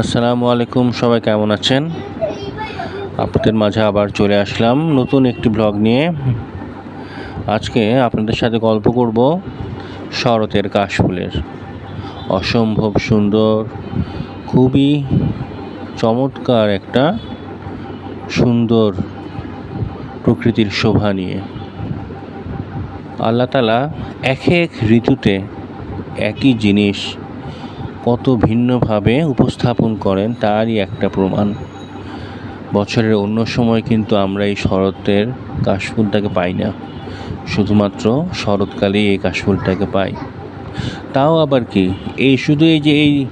আসসালামু আলাইকুম, সবাই কেমন আছেন? আপনাদের মাঝে আবার চলে আসলাম নতুন একটি ব্লগ নিয়ে। আজকে আপনাদের সাথে গল্প করব শরতের কাশফুলের। অসম্ভব সুন্দর, খুবই চমৎকার একটা সুন্দর প্রকৃতির শোভা নিয়ে। আল্লাহ তালা এক এক ঋতুতে একই জিনিস কত ভিন্নভাবে উপস্থাপন করেন তারই একটা প্রমাণ। বছরের অন্য সময় কিন্তু আমরা এই শরতের কাশফুলটাকে পাই না। শুধুমাত্র শরৎকালেই এই কাশফুলটাকে পাই। তাও আবার কি? এই শুধু এই যে এই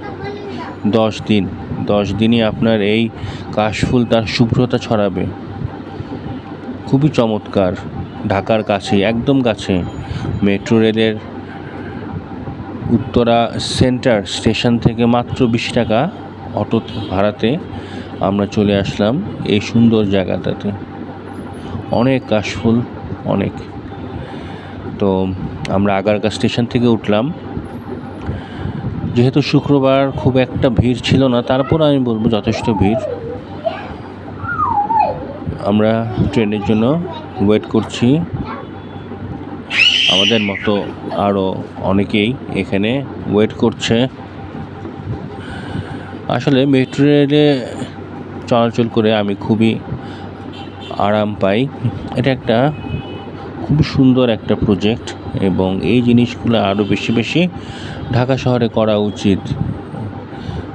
দশ দিন, দশ দিনই আপনার এই কাশফুল তার শুভ্রতা ছড়াবে। খুবই চমৎকার। ঢাকার কাছে একদম কাছে মেট্রো রেলের উত্তরা সেন্টার স্টেশন থেকে মাত্র বিশ টাকা অটো ভাড়াতে আমরা চলে আসলাম এই সুন্দর জায়গাটাতে। অনেক কাশফুল, অনেক। তো আমরা আগারকা স্টেশন থেকে উঠলাম। যেহেতু শুক্রবার খুব একটা ভিড় ছিল না, তারপর আমি বলব যথেষ্ট ভিড়। আমরা ট্রেনের জন্য ওয়েট করছি। আমাদের মতো আরও অনেকেই এখানে ওয়েট করছে। আসলে মেট্রো রেলে চলাচল করে আমি খুবই আরাম পাই। এটা একটা খুব সুন্দর একটা প্রজেক্ট এবং এই জিনিসগুলো আরও বেশি বেশি ঢাকা শহরে করা উচিত।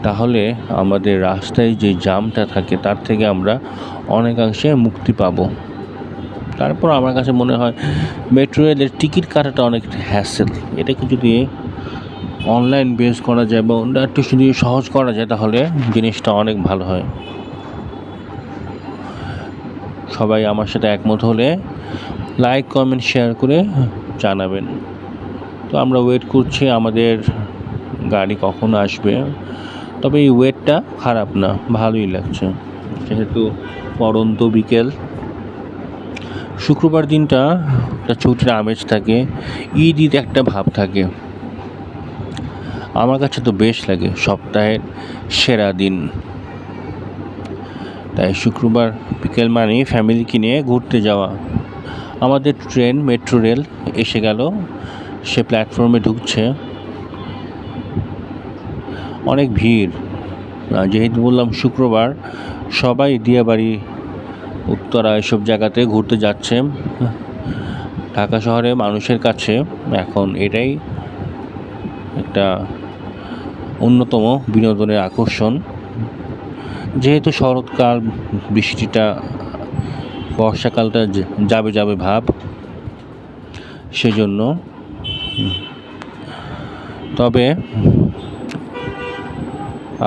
তাহলে আমাদের রাস্তায় যে জামটা থাকে তার থেকে আমরা অনেকাংশে মুক্তি পাবো। তারপর আমার কাছে মনে হয় মেট্রো রেলের টিকিট কাটাটা অনেক হ্যাসেল এটাকে যদি অনলাইন বেস করা যায় বা অন্য একটু যদি সহজ করা যায় তাহলে জিনিসটা অনেক ভালো হয়। সবাই আমার সাথে একমত হলে লাইক কমেন্ট শেয়ার করে জানাবেন। তো আমরা ওয়েট করছি আমাদের গাড়ি কখন আসবে। তবে এই ওয়েটটা খারাপ না, ভালোই লাগছে। যেহেতু পরন্ত বিকেল। শুক্রবার দিনটা একটা ছুটির আমেজ থাকে ঈদ ঈদ একটা ভাব থাকে। আমার কাছে তো বেশ লাগে সপ্তাহের সেরা দিন। তাই শুক্রবার বিকেল মানে ফ্যামিলিকে নিয়ে ঘুরতে যাওয়া। আমাদের ট্রেন, মেট্রো রেল এসে গেল, সে প্ল্যাটফর্মে ঢুকছে। অনেক ভিড়। যেহেতু বললাম শুক্রবার, সবাই দিয়াবাড়ি উত্তরা এসব জায়গাতে ঘুরতে যাচ্ছে। ঢাকা শহরে মানুষের কাছে এখন এটাই একটা অন্যতম বিনোদনের আকর্ষণ। যেহেতু শরৎকাল, বৃষ্টিটা, বর্ষাকালটা যাবে যাবে ভাব, সেজন্য তবে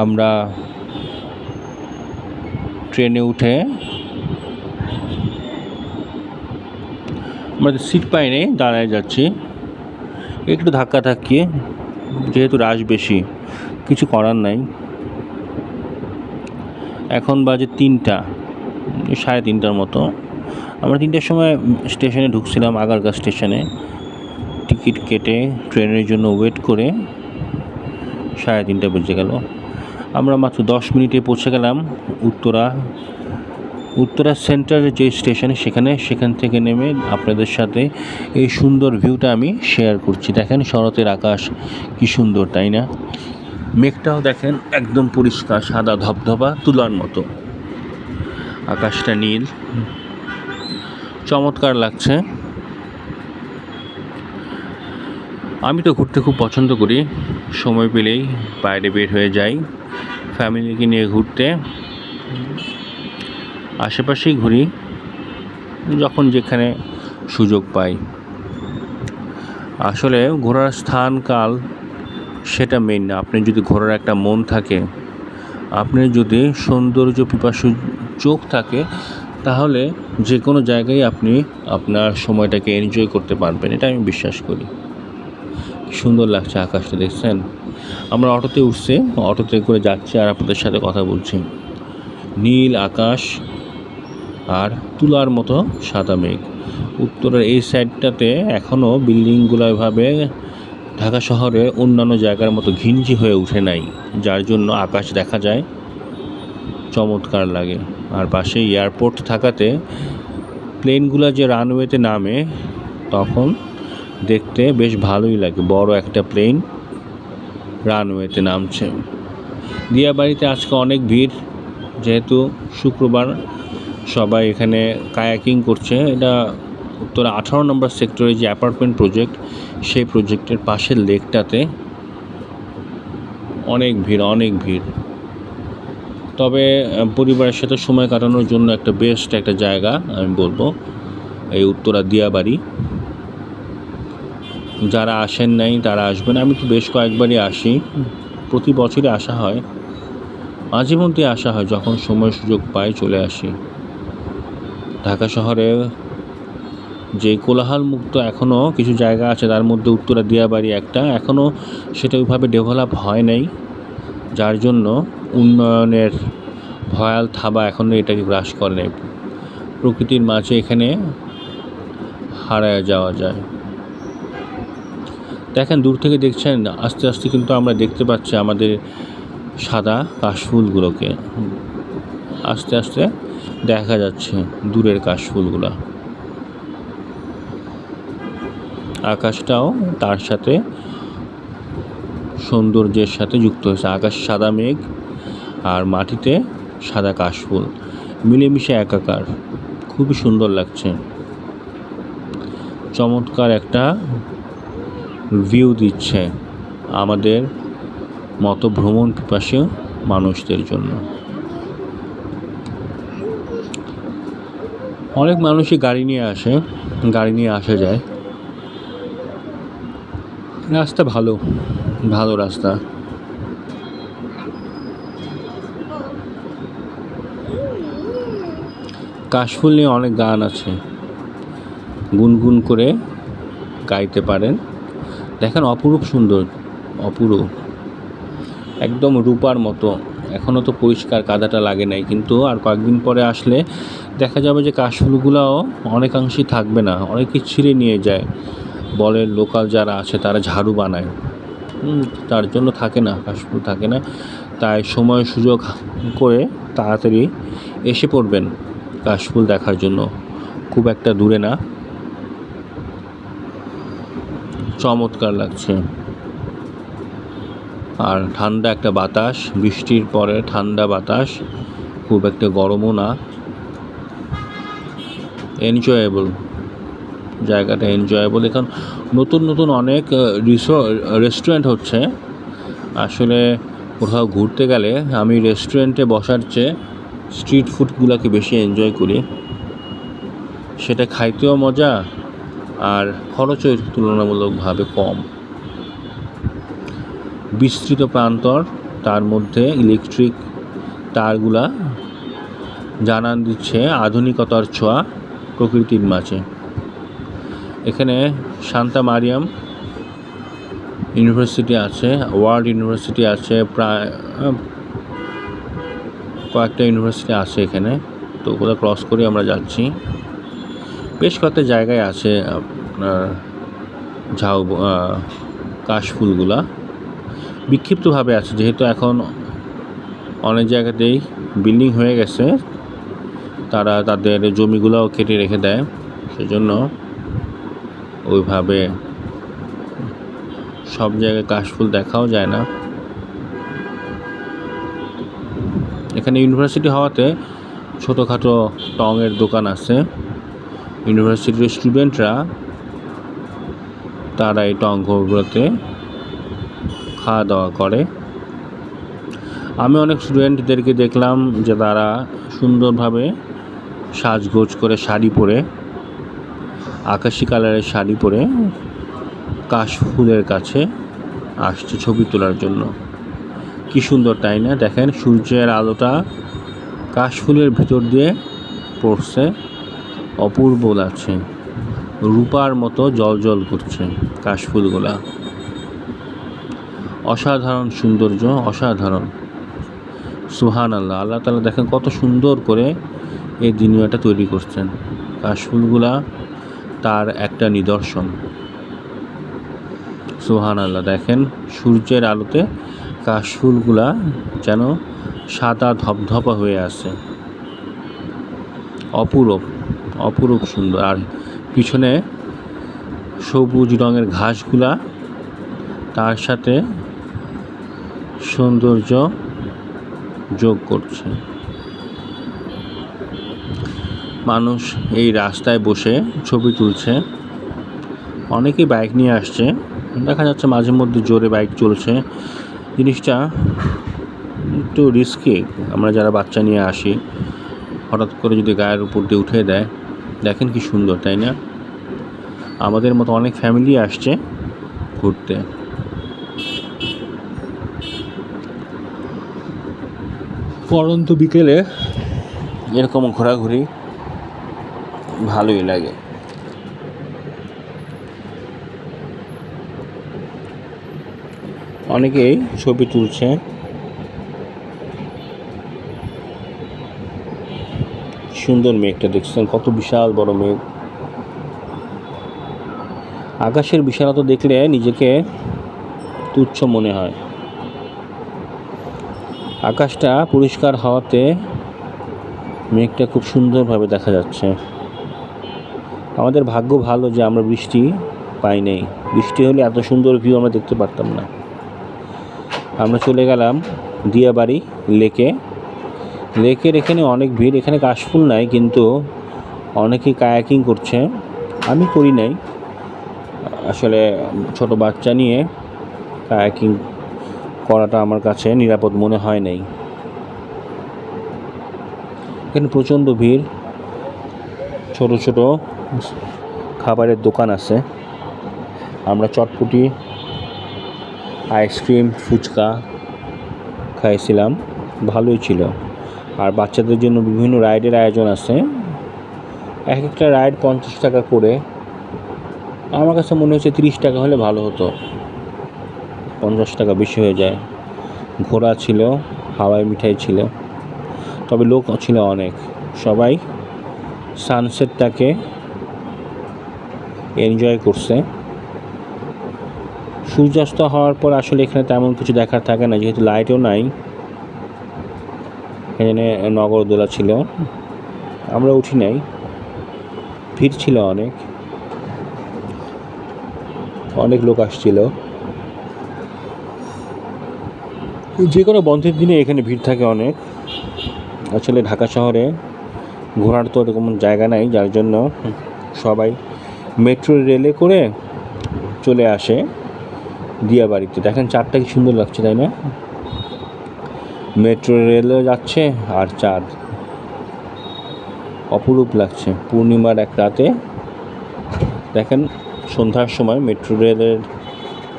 আমরা ট্রেনে উঠে আমাদের সিট পাইনি দাঁড়ায় যাচ্ছি। একটু ধাক্কা ধাক্কি যেহেতু রাশ বেশি, কিছু করার নাই। এখন বাজে তিনটা, সাড়ে তিনটার মতো। আমরা তিনটার সময় স্টেশনে ঢুকছিলাম, আগারগা স্টেশনে। টিকিট কেটে, ট্রেনের জন্য ওয়েট করে, সাড়ে তিনটা বেজে গেল। আমরা মাত্র দশ মিনিটে পৌঁছে গেলাম, উত্তরা উত্তরা সেন্টারের যে স্টেশন, সেখানে, সেখান থেকে নেমে আপনাদের সাথে এই সুন্দর ভিউটা আমি শেয়ার করছি। দেখেন শরতের আকাশ কি সুন্দর, তাই না? মেঘটাও দেখেন একদম পরিষ্কার, সাদা ধবধবা, তুলার মতো। আকাশটা নীল। চমৎকার লাগছে। আমি তো ঘুরতে খুব পছন্দ করি। সময় পেলেই বাইরে বের হয়ে যাই। ফ্যামিলিকে নিয়ে ঘুরতে। আশেপাশেই ঘুরি, যখন যেখানে সুযোগ পাই। আসলে ঘোরার স্থান, কাল সেটা মেন না। আপনি যদি ঘোরার একটা মন থাকে, আপনি যদি সৌন্দর্য পিপাসু চোখ থাকে, তাহলে যে কোনো জায়গায় আপনি আপনার সময়টাকে এনজয় করতে পারবেন। এটা আমি বিশ্বাস করি। সুন্দর লাগছে আকাশটা, দেখছেন? আমরা অটোতে উঠছে, অটোতে করে যাচ্ছি আর আপনাদের সাথে কথা বলছি। নীল আকাশ আর তুলার মতো সাদা মেঘ। উত্তরের এই সাইডটাতে এখনও বিল্ডিংগুলো এভাবে ঢাকা শহরে অন্যান্য জায়গার মতো ঘিঞ্জি হয়ে উঠে নাই, যার জন্য আকাশ দেখা যায় চমৎকার লাগে। আর পাশে এয়ারপোর্ট থাকাতে প্লেনগুলো যে রানওয়েতে নামে, তখন দেখতে বেশ ভালোই লাগে। বড় একটা প্লেন রানওয়েতে নামছে। দিয়াবাড়িতে আজকে অনেক ভিড়, যেহেতু শুক্রবার সবাই এখানে কায়াকিং করছে। এটা উত্তরা আঠারো নম্বর সেক্টরে যে অ্যাপার্টমেন্ট প্রজেক্ট, সেই প্রজেক্টের পাশের লেকটাতে অনেক ভিড় অনেক ভিড়। তবে পরিবারের সাথে সময় কাটানোর জন্য একটা বেস্ট একটা জায়গা, আমি বলব, এই উত্তরা দিয়াবাড়ি। যারা আসেন নাই, তারা আসবেন। আমি তো বেশ কয়েকবারই আসি। প্রতি বছরই আসা হয়। মাঝে মধ্যে আসা হয়, যখন সময় সুযোগ পাই চলে আসি। ঢাকা শহরে যে কোলাহল মুক্ত এখনও কিছু জায়গা আছে, তার মধ্যে উত্তরা, দিয়াবাড়ি একটা। এখনও সেটা ওইভাবে ডেভেলপ হয় নাই। যার জন্য উন্নয়নের ভয়াল থাবা এখনও এটাকে গ্রাস করে নাই। প্রকৃতির মাঝে এখানে হারায় যাওয়া যায়। দেখেন, দূর থেকে দেখছেন, আস্তে আস্তে কিন্তু আমরা দেখতে পাচ্ছি আমাদের সাদা কাশফুলগুলোকে। আস্তে আস্তে দেখা যাচ্ছে দূরের কাশফুলগুলা। আকাশটাও তার সাথে সৌন্দর্যের সাথে যুক্ত হয়েছে। আকাশ সাদা মেঘ আর মাটিতে সাদা কাশফুল। মিলেমিশে একাকার। খুবই সুন্দর লাগছে। চমৎকার একটা ভিউ দিচ্ছে আমাদের মতো ভ্রমণ পিপাসী মানুষদের জন্য। অনেক মানুষই গাড়ি নিয়ে আসে, গাড়ি নিয়ে আসা যায়। রাস্তা ভালো ভালো রাস্তা। কাশফুল নিয়ে অনেক গান আছে। গুনগুন করে গাইতে পারেন। দেখেন অপরূপ সুন্দর, অপরূপ। একদম রূপার মতো। এখনও তো পরিষ্কার কাদাটা লাগে নাই, কিন্তু আর কয়েকদিন পরে আসলে দেখা যাবে যে কাশফুলগুলোও অনেকাংশেই থাকবে না, অনেকে ছিঁড়ে নিয়ে যায়। বলে লোকাল যারা আছে তারা ঝাড়ু বানায়। তার জন্য থাকে না, কাশফুল থাকে না। তাই সময় সুযোগ করে তাড়াতাড়ি এসে পড়বেন কাশফুল দেখার জন্য। খুব একটা দূরে না। চমৎকার লাগছে। আর ঠান্ডা একটা বাতাস, বৃষ্টির পরে ঠান্ডা বাতাস, খুব একটা গরমও না। এনজয়েবল জায়গাটা এনজয়েবল এখন নতুন নতুন অনেক রেস্টুরেন্ট হচ্ছে। আসলে কোথাও ঘুরতে গেলে আমি রেস্টুরেন্টে বসার চেয়ে স্ট্রিট ফুডগুলোকে বেশি এনজয় করি। সেটা খাইতেও মজা, আর খরচও তুলনামূলকভাবে কম। বিস্তৃত প্রান্তর, তার মধ্যে ইলেকট্রিক তারগুলা জানান দিচ্ছে আধুনিকতার ছোঁয়া প্রকৃতির মাঝে। এখানে শান্তা মারিয়াম ইউনিভার্সিটি আছে, ওয়ার্ল্ড ইউনিভার্সিটি আছে, প্রায় কয়েকটা ইউনিভার্সিটি আছে এখানে। তো ওগুলো ক্রস করে আমরা যাচ্ছি। বেশ কয়েকটা জায়গায় আছে আপনার ঝাউ কাশফুলগুলা। বিক্ষিপ্তভাবে আছে, যেহেতু এখন অনেক জায়গাতেই বিল্ডিং হয়ে গেছে, তারা তাদের জমিগুলোও কেটে রেখে দেয়, সেজন্য ওইভাবে সব জায়গায় কাশফুল দেখাও যায় না। এখানে ইউনিভার্সিটি হওয়াতে ছোটোখাটো টঙের দোকান আছে ইউনিভার্সিটির স্টুডেন্টরা তারা এই টংগুলোতে খাওয়া দাওয়া করে। আমি অনেক স্টুডেন্টদেরকে দেখলাম যে তারা সুন্দরভাবে সাজগোজ করে শাড়ি পরে, আকাশি কালারের শাড়ি পরে কাশফুলের কাছে আসছে ছবি তোলার জন্য। কি সুন্দর, তাই না? দেখেন সূর্যের আলোটা কাশফুলের ভিতর দিয়ে পড়ছে, অপূর্ব লাগছে। রূপার মতো জল জল করছে কাশফুলগুলা। অসাধারণ সৌন্দর্য, অসাধারণ। সুহান আল্লাহ আল্লাহ তালা দেখেন কত সুন্দর করে এই দুনিয়াটা তৈরি করছেন। কাশফুলগুলা তার একটা নিদর্শন। সোহান আল্লাহ দেখেন সূর্যের আলোতে কাশফুলগুলা যেন সাদা ধপধপা হয়ে আছে। অপূরব অপরূপ সুন্দর। আর পিছনে সবুজ রঙের ঘাসগুলা তার সাথে সৌন্দর্য যোগ করছে। মানুষ এই রাস্তায় বসে ছবি তুলছে। অনেকেই বাইক নিয়ে আসছে। দেখা যাচ্ছে মাঝে মধ্যে জোরে বাইক চলছে। জিনিসটা একটু রিস্কি আমরা যারা বাচ্চা নিয়ে আসি, হঠাৎ করে যদি গায়ের উপর দিয়ে উঠে দেয়, দেখেন কি সুন্দর, তাই না? আমাদের মতো অনেক ফ্যামিলি আসছে ঘুরতে। পরন্ত বিকেলে এরকম ঘোরাঘুরি ভালোই লাগে। অনেকেই ছবি তুলছে। সুন্দর মেঘটা দেখছেন, কত বিশাল বড় মেঘ। আকাশের বিশালতা দেখলে নিজেকে তুচ্ছ মনে হয়। আকাশটা পরিষ্কার হওয়াতে মেঘটা খুব সুন্দরভাবে দেখা যাচ্ছে। আমাদের ভাগ্য ভালো যে আমরা বৃষ্টি পাই নাই। বৃষ্টি হলে এত সুন্দর ভিউ আমরা দেখতে পারতাম না। আমরা চলে গেলাম দিয়াবাড়ি লেকে। লেকের এখানে অনেক ভিড়, এখানে কাশফুল নাই, কিন্তু অনেকেই কায়াকিং করছে। আমি করি নাই। আসলে ছোট বাচ্চা নিয়ে কায়াকিং করাটা আমার কাছে নিরাপদ মনে হয় নাই। এখানে প্রচণ্ড ভিড়। ছোট ছোট খাবারের দোকান আছে। আমরা চটপুটি, আইসক্রিম, ফুচকা খাইছিলাম। ভালোই ছিল। আর বাচ্চাদের জন্য বিভিন্ন রাইডের আয়োজন আছে। এক একটা রাইড পঞ্চাশ টাকা করে। আমার কাছে মনে হচ্ছে তিরিশ টাকা হলে ভালো হতো। পঞ্চাশ টাকা বেশি হয়ে যায়। ঘোড়া ছিল, হাওয়াই মিঠাই ছিল। তবে লোক ছিল অনেক। সবাই সানসেটটাকে এনজয় করছে। সূর্যাস্ত হওয়ার পর আসলে এখানে তেমন কিছু দেখার থাকে না, যেহেতু লাইটও নাই। এখানে নগরদোলা ছিল। আমরা উঠি নাই। ভিড় ছিল অনেক। অনেক লোক আসছিল। যে কোনো বন্ধের দিনে এখানে ভিড় থাকে অনেক। আসলে ঢাকা শহরে ঘোরার তো এরকম জায়গা নাই, যার জন্য সবাই মেট্রো রেলে করে চলে আসে দিয়াবাড়িতে দেখেন চারটা কি সুন্দর লাগছে, তাই না? মেট্রো রেলও যাচ্ছে আর চাঁদ অপরূপ লাগছে। পূর্ণিমার এক রাতে দেখেন সন্ধ্যার সময় মেট্রো রেলের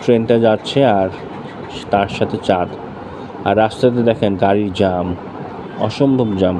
ট্রেনটা যাচ্ছে আর তার সাথে চাঁদ। আর রাস্তাতে দেখেন গাড়ির জাম অসম্ভব জাম